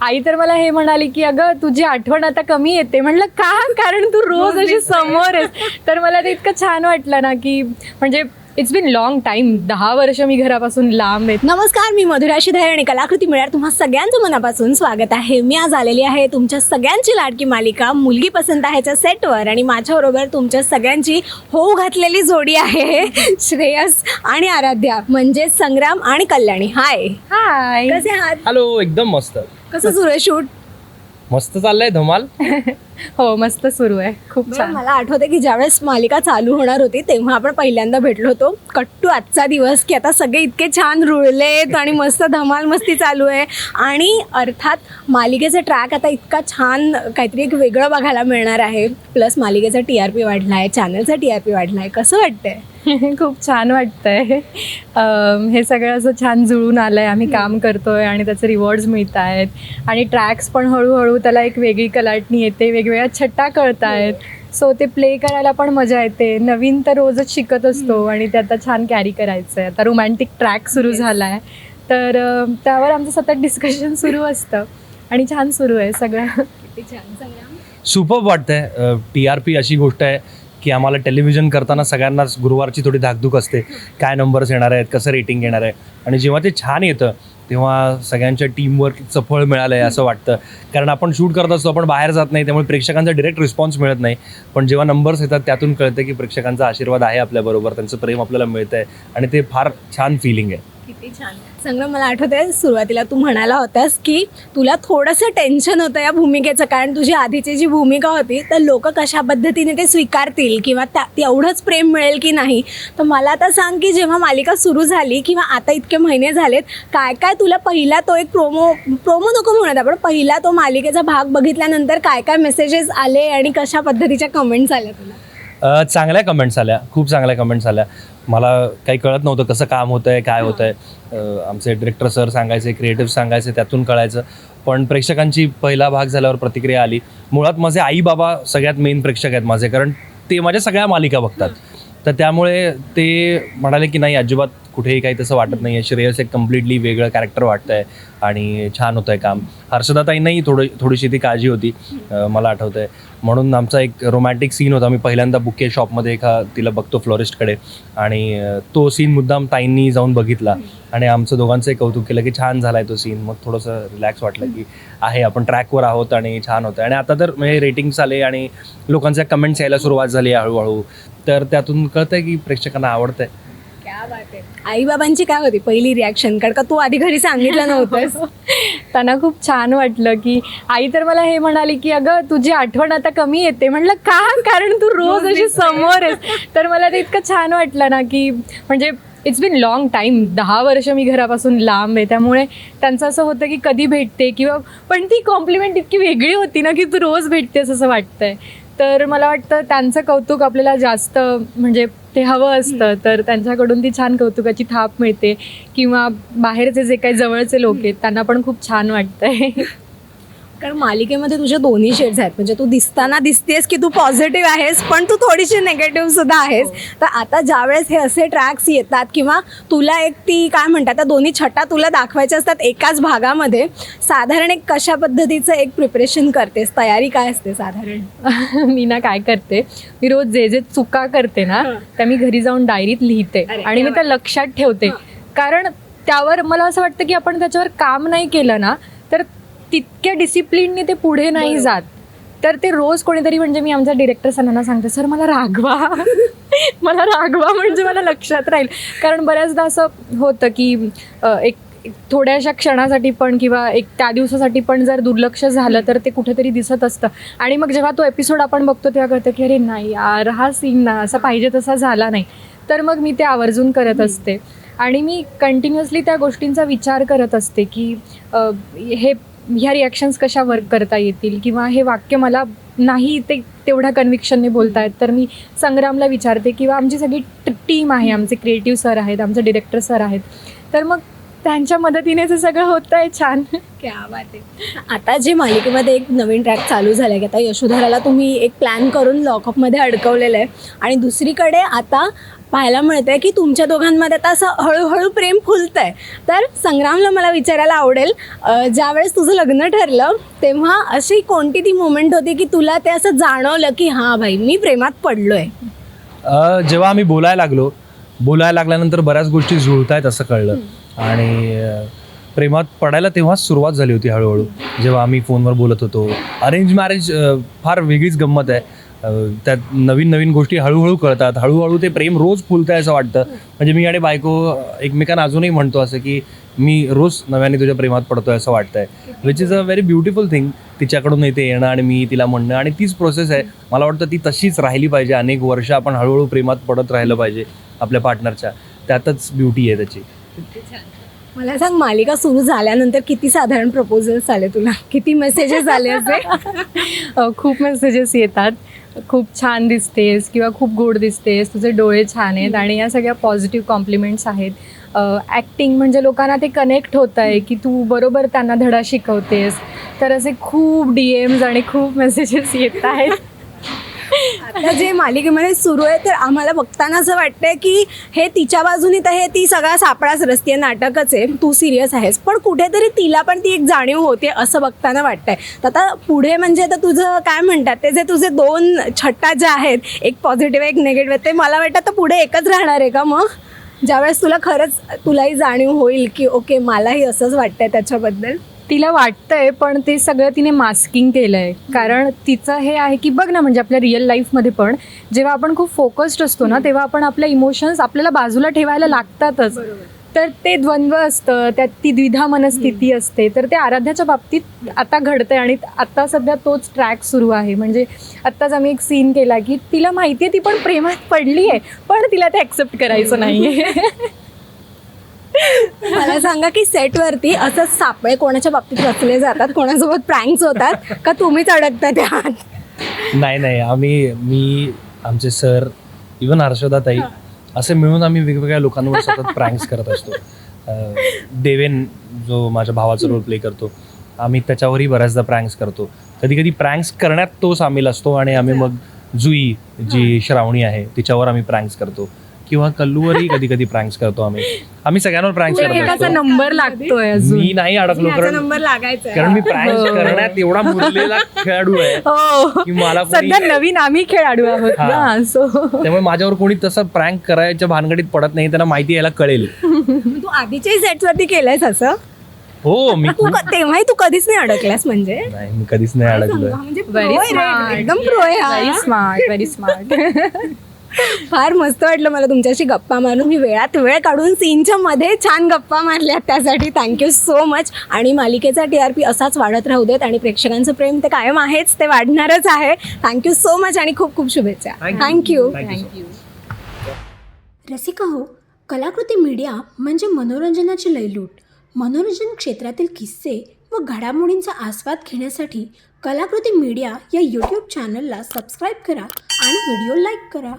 आई तर मला हे म्हणाली की अगं तुझी आठवण आता कमी येते. म्हणलं का? कारण तू रोज अशी समोर आहेस. तर मला ते इतकं छान वाटलं ना की म्हणजे इट्स बिन लॉंग टाईम दहा वर्ष मी घरापासून लांब आहे. नमस्कार मी मधुरा शिधारे आणि कलाकृती मिळणार तुम्हा सगळ्यांचं मनापासून स्वागत आहे. मी आज आलेली आहे तुमच्या सगळ्यांची लाडकी मालिका मुलगी पसंत आहेच्या सेटवर आणि माझ्याबरोबर तुमच्या सगळ्यांची होऊ घातलेली जोडी आहे श्रेयस आणि आराध्या म्हणजे संग्राम आणि कल्याणी. हाय हाय कसे आहात? हॅलो एकदम मस्त. कसं सुरू आहे शूट? मस्त चाललंय धमाल. हो मस्त सुरू आहे. खूप छान. मला आठवते की ज्यावेळेस मालिका चालू होणार होती तेव्हा आपण पहिल्यांदा भेटलो होतो. कट्टू आजचा दिवस की आता सगळे इतके छान रुळलेत आणि मस्त धमाल मस्ती चालू आहे. आणि अर्थात मालिकेचा ट्रॅक आता इतका छान काहीतरी एक वेगळं बघायला मिळणार आहे. प्लस मालिकेचा टी आर पी वाढला आहे चॅनलचा टी आर पी वाढला आहे कसं वाटतंय? खूप छान वाटतंय. हे सगळं असं छान जुळून आलंय. आम्ही काम करतोय आणि त्याचे रिवॉर्ड्स मिळत आहेत आणि ट्रॅक्स पण हळूहळू त्याला एक वेगळी कलाटणी येते वेगवेगळ्या छट्टा कळत आहेत सो ते प्ले करायला पण मजा येते. नवीन तर रोजच शिकत असतो आणि ते आता छान कॅरी करायचं आहे आता रोमॅन्टिक ट्रॅक सुरू. झाला आहे तर त्यावर आमचं सतत डिस्कशन सुरू असतं. आणि छान सुरू आहे सगळं. किती छान सुपर वाटतंय. टी आर पी अशी गोष्ट आहे. की आम्हाला टेलिव्हिजन करताना सगळ्यांनाच गुरुवारची थोडी धाकधूक असते. काय नंबर्स येणार आहेत कसं रेटिंग येणार आहे? आणि जेव्हा ते छान येतं तेव्हा सगळ्यांच्या टीमवर्कचं फळ मिळालं आहे असं वाटतं. कारण आपण शूट करत असतो आपण बाहेर जात नाही त्यामुळे प्रेक्षकांचा डिरेक्ट रिस्पॉन्स मिळत नाही. पण जेव्हा नंबर्स येतात त्यातून कळतं की प्रेक्षकांचा आशीर्वाद आहे आपल्याबरोबर त्यांचं प्रेम आपल्याला मिळतं आहे आणि ते फार छान फिलिंग आहे. किती छान संग्राम मला आठवतंय सुरुवातीला तू म्हणाला होतास की तुला थोडंसं टेन्शन होतं या भूमिकेचं कारण तुझी आधीची जी भूमिका होती तर लोक कशा पद्धतीने ते स्वीकारतील किंवा त्या तेवढंच प्रेम मिळेल की नाही? तर मला आता सांग की जेव्हा मालिका सुरू झाली किंवा आता इतके महिने झालेत काय काय तुला पहिला तो एक प्रोमो प्रोमो नको म्हणत आपण पहिला तो मालिकेचा भाग बघितल्यानंतर काय काय मेसेजेस आले आणि कशा पद्धतीच्या कमेंट्स आल्या तुला? अ, चांगल्या कमेंट्स आल्या. खूप चांगल्या कमेंट्स आल्या. मला काही कळत नव्हतं कसं काम होतं आहे काय होतं आहे आमचे डिरेक्टर सर सांगायचे क्रिएटिव्ह सांगायचे त्यातून कळायचं. पण प्रेक्षकांची पहिला भाग झाल्यावर प्रतिक्रिया आली. मुळात माझे आई बाबा सगळ्यात मेन प्रेक्षक आहेत माझे. कारण ते माझ्या सगळ्या मालिका बघतात. तर त्यामुळे ते म्हणाले की नाही अजिबात कुठेही काही तसं वाटत नाही आहे श्रेयस एक कम्प्लिटली वेगळं कॅरेक्टर वाटतं आहे आणि छान होतं आहे काम. हर्षदाताईंनाही थोडी थोडीशी ती काळजी होती मला आठवतं आहे म्हणून आमचा एक रोमॅन्टिक सीन होता. मी पहिल्यांदा बुके शॉपमध्ये एका तिला बघतो फ्लोरिस्टकडे आणि तो सीन मुद्दाम ताईंनी जाऊन बघितला. आणि आमचं दोघांचं कौतुक केलं की छान झाला आहे तो सीन मग थोडंसं रिलॅक्स वाटलं की आहे आपण ट्रॅकवर आहोत आणि छान होतं आणि आता तर म्हणजे रेटिंग्स आले आणि लोकांच्या कमेंट्स यायला सुरुवात झाली आहे हळूहळू. तर त्यातून कळतंय की प्रेक्षकांना आवडतंय. आई बाबांची काय होती पहिली रिॲक्शन कारण का तू आधी घरी सांगितलं नव्हतंस. त्यांना खूप छान वाटलं की आई तर मला हे म्हणाली की अगं तुझी आठवण आता कमी येते. म्हणलं का? कारण तू रोज अशी समोर आहेस. तर मला ते इतकं छान वाटलं ना की म्हणजे इट्स बिन लॉंग टाईम दहा वर्ष मी घरापासून लांब आहे. त्यामुळे त्यांचं असं होतं की कधी भेटते किंवा पण ती कॉम्प्लिमेंट इतकी वेगळी होती ना की तू रोज भेटतेस असं वाटतंय. तर मला वाटतं त्यांचं कौतुक आपल्याला जास्त म्हणजे ते हवं असतं. तर त्यांच्याकडून ती छान कौतुकाची थाप मिळते. किंवा बाहेरचे जे काही जवळचे लोक आहेत त्यांना पण खूप छान वाटतंय. कारण मालिकेमध्ये तुझे दोन्ही शेड्स आहेत. म्हणजे तू दिसताना दिसतेस की तू पॉझिटिव्ह आहेस पण तू थोडीशी नेगेटिव्ह सुद्धा आहेस. तर आता ज्यावेळेस हे असे ट्रॅक्स येतात किंवा तुला एक ती काय म्हणतात त्या दोन्ही छटा तुला दाखवायच्या असतात एकाच भागामध्ये साधारण एक कशा पद्धतीचं एक प्रिपरेशन करतेस? तयारी काय असते साधारण? मी ना काय करते मी रोज जे जे चुका करते ना हं. त्या मी घरी जाऊन डायरीत लिहिते आणि मी त्या लक्षात ठेवते. कारण त्यावर मला असं वाटतं की आपण त्याच्यावर काम नाही केलं ना तर तितक्या डिसिप्लिनने ते पुढे नाही. जात. तर ते रोज कोणीतरी म्हणजे मी आमच्या डिरेक्टर सरांना सांगते सर मला रागवा. मला रागवा म्हणजे मला लक्षात राहील. कारण बऱ्याचदा असं होतं की एक थोड्याशा क्षणासाठी पण किंवा एक त्या दिवसासाठी पण जर दुर्लक्ष झालं तर ते कुठेतरी दिसत असतं. आणि मग जेव्हा तो एपिसोड आपण बघतो तेव्हा कळतं की अरे नाही यार हा सीन ना असा पाहिजे तसा झाला नाही. तर मग मी ते आवर्जून करत असते. आणि मी कंटिन्युअसली त्या गोष्टींचा विचार करत असते की हे ह्या रिॲक्शन्स कशा वर्क करता येतील? किंवा हे वाक्य मला नाही ते तेवढ्या कन्व्हिक्शनने बोलतायत तर मी संग्रामला विचारते किंवा आमची सगळी टीम आहे आमचे क्रिएटिव्ह सर आहेत आमचे डिरेक्टर सर आहेत. तर मग त्यांच्या मदतीने ते सगळं होतं आहे छान. क्या बात आहे. आता जे मालिकेमध्ये एक नवीन ट्रॅक चालू झाला आहे की आता यशोधराला तुम्ही एक प्लॅन करून लॉकअपमध्ये अडकवलेलं आहे. आणि दुसरीकडे आता पाहायला मिळतंय की तुमच्या दोघांमध्ये आता असं हळूहळू प्रेम फुलतंय. तर संग्रामला मला विचारायला आवडेल ज्यावेळेस तुझं लग्न ठरलं तेव्हा अशी कोणती ती मोमेंट होती की तुला ते असं जाणवलं की हां भाई मी प्रेमात पडलो आहे जेव्हा आम्ही बोलायला लागलो बोलायला लागल्यानंतर बऱ्याच गोष्टी जुळतायत असं कळलं. आणि प्रेमात पडायला तेव्हाच सुरुवात झाली होती हळूहळू. जेव्हा आम्ही फोनवर बोलत होतो. अरेंज मॅरेज फार वेगळीच गंमत आहे. त्यात नवीन नवीन गोष्टी हळूहळू कळतात. हळूहळू ते प्रेम रोज फुलतं आहे असं वाटतं. म्हणजे मी आणि बायको एकमेकांना अजूनही म्हणतो असं की मी रोज नव्याने तुझ्या प्रेमात पडतोय असं वाटतंय. Which is a very beautiful thing तिच्याकडून इथे येणं आणि मी तिला म्हणणं आणि तीच प्रोसेस आहे. मला वाटतं ती तशीच राहिली पाहिजे. अनेक वर्ष आपण हळूहळू प्रेमात पडत राहिलं पाहिजे आपल्या पार्टनरच्या त्यातच ब्युटी आहे त्याची. मला सांग मालिका सुरू झाल्यानंतर किती साधारण प्रपोजल्स आले तुला? किती मेसेजेस आले असे? खूप मेसेजेस येतात. खूप छान दिसतेस किंवा खूप गोड दिसतेस तुझे डोळे छान आहेत आणि या सगळ्या पॉझिटिव्ह कॉम्प्लिमेंट्स आहेत. ॲक्टिंग म्हणजे लोकांना ते कनेक्ट होत आहे की तू बरोबर त्यांना धडा शिकवतेस. तर असे खूप डी एम्स आणि खूप मेसेजेस येत आहेत. आता जे मालिकेमध्ये सुरू आहे तर आम्हाला बघताना असं वाटतंय की हे तिच्या बाजूनी तर हे ती सगळा सापळाच रस्ती आहे नाटकच आहे तू सिरियस आहेस. पण कुठेतरी तिला पण ती एक जाणीव होते असं बघताना वाटतंय. तर आता पुढे म्हणजे आता तुझं काय म्हणतात ते जे तुझे दोन छट्टा ज्या आहेत एक पॉझिटिव्ह एक निगेटिव्ह ते मला वाटतं तर पुढे एकच राहणार आहे का मग? ज्यावेळेस तुला खरंच तुलाही जाणीव होईल की ओके मलाही असंच वाटतंय त्याच्याबद्दल. तिला वाटतंय पण ते सगळं तिने मास्किंग केलं आहे कारण तिचं हे आहे की बघ ना म्हणजे आपल्या रिअल लाईफमध्ये पण जेव्हा आपण खूप फोकस्ड असतो ना तेव्हा आपण आपल्या इमोशन्स आपल्याला बाजूला ठेवायला लागतातच. तर ते द्वंद्व असतं त्यात ती द्विधा मनस्थिती असते. तर ते आराध्याच्या बाबतीत आता घडतंय आणि आता सध्या तोच ट्रॅक सुरू आहे. म्हणजे आत्ताच आम्ही एक सीन केला की तिला माहिती आहे ती पण प्रेमात पडली आहे पण तिला ते ॲक्सेप्ट करायचं नाही आहे मला सांगा की सेटवरती असंच सापळे कोणाच्या बाबतीत रचले जातात कोणासोबत प्रँक्स होतात का तुम्हीच अडकता त्यात? नाही नाही. आम्ही मी आमचे सर इवन हर्षदाताई असे मिळून आम्ही वेगवेगळ्या लोकांवर सतत प्रँक्स करत असतो. अं, देवेन जो माझ्या भावाचा रोल प्ले करतो आम्ही त्याच्यावरही बऱ्याचदा प्रँक्स करतो. कधी कधी प्रँक्स करण्यात तो सामील असतो आणि आम्ही मग जुई जी श्रावणी आहे तिच्यावर आम्ही प्रँक्स करतो. किंवा कल्लूवरही कधी कधी प्रँक्स करतो आम्ही. आम्ही सगळ्यांवर प्रँक्स करत एकाचा नंबर लागतोय अजून. मी नाही अडकलो कारण नंबर लागायचा कारण मी प्रँक्स हो. करण्यात एवढा मुरलेला खेळाडू आहे हो. की मला कोणी- सध्या नवीन आम्ही खेळाडू आहोत हा. ना सो त्यामुळे माझ्यावर कोणी तसं प्रँक करायच्या भानगडीत पडत नाही त्यांना माहिती यायला कळेल. तू आधीच्याही सेटवरती केलंयस असं? हो मी तू क- तेव्हाही तू कधीच नाही अडकलास म्हणजे? नाही मी कधीच नाही अडकलोय. म्हणजे आहे रे, एकदम प्रो आहे व्हेरी हा. स्मार्ट व्हेरी स्मार्ट फार मस्त वाटलं मला तुमच्याशी गप्पा मारून. मी वेळात वेळ काढून सीनच्या मध्ये छान गप्पा मारल्या त्यासाठी. थँक्यू सो मच आणि मालिकेचा टी आर पी असाच वाढत राहू देत आणि प्रेक्षकांचं प्रेम ते कायम आहेच ते वाढणारच आहे. थँक्यू सो मच आणि खूप खूप शुभेच्छा. थँक्यू थँक्यू रसिका हो कलाकृती मीडिया म्हणजे मनोरंजनाची लयलूट. मनोरंजन क्षेत्रातील किस्से व घडामोडींचा आस्वाद घेण्यासाठी कलाकृती मीडिया या यूट्यूब चॅनलला सबस्क्राईब करा आणि व्हिडिओ लाईक करा.